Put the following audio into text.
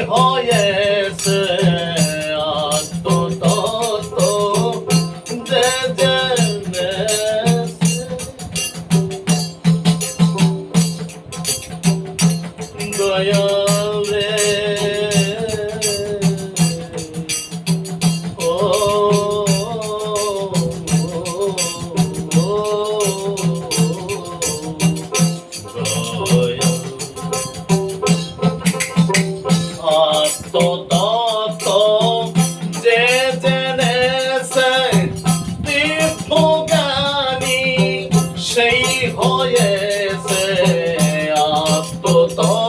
nihayesi Atto tatto dedemesi Dayan হয়েছে আত্মতত্ত্ব